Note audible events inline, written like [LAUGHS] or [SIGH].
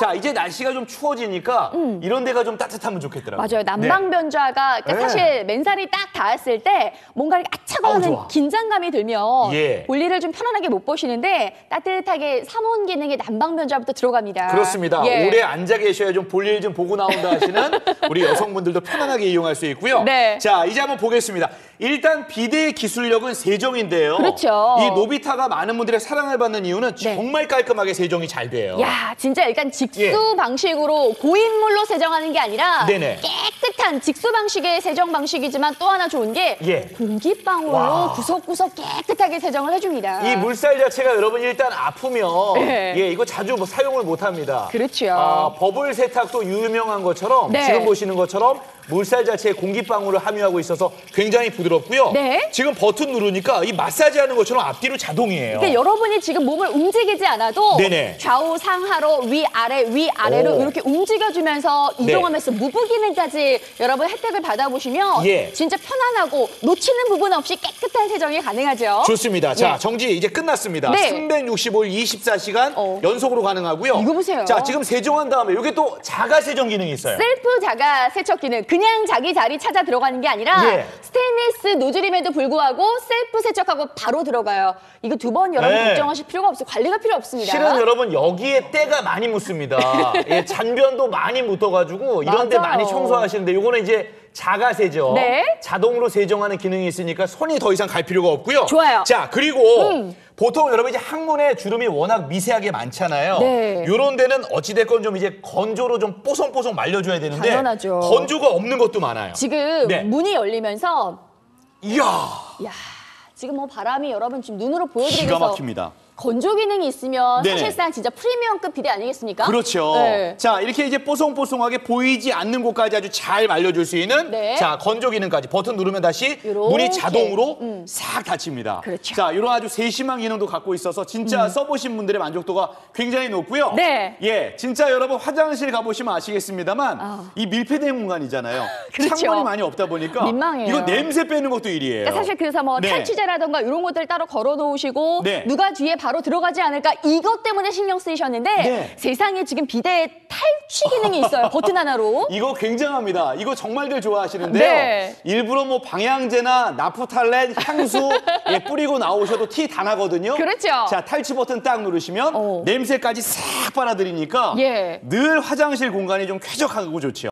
자, 이제 날씨가 좀 추워지니까 이런 데가 좀 따뜻하면 좋겠더라고요. 맞아요. 난방 변좌가 그러니까 네. 사실 맨살이 딱 닿았을 때 뭔가 이렇게 아차고 아우, 하는 좋아. 긴장감이 들면 예. 볼일을 좀 편안하게 못 보시는데 따뜻하게 삼원 기능의 난방 변좌부터 들어갑니다. 그렇습니다. 예. 오래 앉아 계셔야 좀 볼일 좀 보고 나온다 하시는 [LAUGHS] 우리 여성분들도 편안하게 이용할 수 있고요. 네. 자, 이제 한번 보겠습니다. 일단 비대의 기술력은 세정인데요. 그렇죠. 이 노비타가 많은 분들의 사랑을 받는 이유는 네. 정말 깔끔하게 세정이 잘 돼요. 야, 진짜 일단 직수 예. 방식으로 고인물로 세정하는 게 아니라 네네. 깨끗 한 직수 방식의 세정 방식이지만 또 하나 좋은 게 예. 공기방울로 와. 구석구석 깨끗하게 세정을 해줍니다. 이 물살 자체가 여러분 일단 아프면 네. 예 이거 자주 뭐 사용을 못 합니다. 그렇죠. 아, 버블 세탁도 유명한 것처럼 네. 지금 보시는 것처럼 물살 자체에 공기방울을 함유하고 있어서 굉장히 부드럽고요. 네. 지금 버튼 누르니까 이 마사지 하는 것처럼 앞뒤로 자동이에요. 그러니까 여러분이 지금 몸을 움직이지 않아도 네네. 좌우 상하로 위아래 위아래로 오. 이렇게 움직여주면서 이동하면서 무브 기능까지 여러분 혜택을 받아보시면 예. 진짜 편안하고 놓치는 부분 없이 깨끗한 세정이 가능하죠. 좋습니다. 자, 예. 정지 이제 끝났습니다. 네. 365일 24시간 어. 연속으로 가능하고요. 이거 보세요. 자, 지금 세정한 다음에 이게 또 자가 세정 기능이 있어요. 셀프 자가 세척 기능 그냥 자기 자리 찾아 들어가는 게 아니라 예. 스테인리스 노즐임에도 불구하고 셀프 세척하고 바로 들어가요. 이거 두 번 여러분 네. 걱정하실 필요가 없어요. 관리가 필요 없습니다. 실은 여러분 여기에 때가 많이 묻습니다. [LAUGHS] 예, 잔변도 많이 묻어가지고 이런 데. 많이 청소하시는데 요거는 이제 자가 세정, 네. 자동으로 세정하는 기능이 있으니까 손이 더 이상 갈 필요가 없고요. 좋아요. 자 그리고 음. 보통 여러분 이제 항문에 주름이 워낙 미세하게 많잖아요. 네. 요런 데는 어찌 됐건 좀 이제 건조로 좀 뽀송뽀송 말려 줘야 되는데 당연하죠. 건조가 없는 것도 많아요. 지금 네. 문이 열리면서 이야 야 지금 뭐 바람이 여러분 지금 눈으로 기가 보여 드리면서 막힙니다. 건조 기능이 있으면 네네. 사실상 진짜 프리미엄급 비대 아니겠습니까? 그렇죠. 네. 자, 이렇게 이제 뽀송뽀송하게 보이지 않는 곳까지 아주 잘 말려줄 수 있는 네. 자, 건조 기능까지 버튼 누르면 다시 요렇게. 문이 자동으로 음. 싹 닫힙니다. 그렇죠. 음. 자, 이런 아주 세심한 기능도 갖고 있어서 진짜 써보신 분들의 만족도가 굉장히 높고요. 네. 예, 진짜 여러분 화장실 가보시면 아시겠습니다만 아. 이 밀폐된 공간이잖아요. [LAUGHS] 그렇죠. 창문이 많이 없다 보니까 민망해요. 이거 냄새 빼는 것도 일이에요. 그러니까 사실 그래서 뭐 네. 탈취제라던가 이런 것들 따로 걸어 놓으시고 네. 누가 뒤에 바로 들어가지 않을까 이것 때문에 신경 쓰이셨는데 네. 세상에 지금 비대에 탈취 기능이 있어요. [LAUGHS] 버튼 하나로. 이거 굉장합니다. 이거 정말들 좋아하시는데요. 네. 일부러 뭐 방향제나 나프탈렌, 향수 [LAUGHS] 예, 뿌리고 나오셔도 티 다 나거든요. 그렇죠. 자, 탈취 버튼 딱 누르시면 어. 냄새까지 싹 빨아들이니까 예. 늘 화장실 공간이 좀 쾌적하고 좋죠.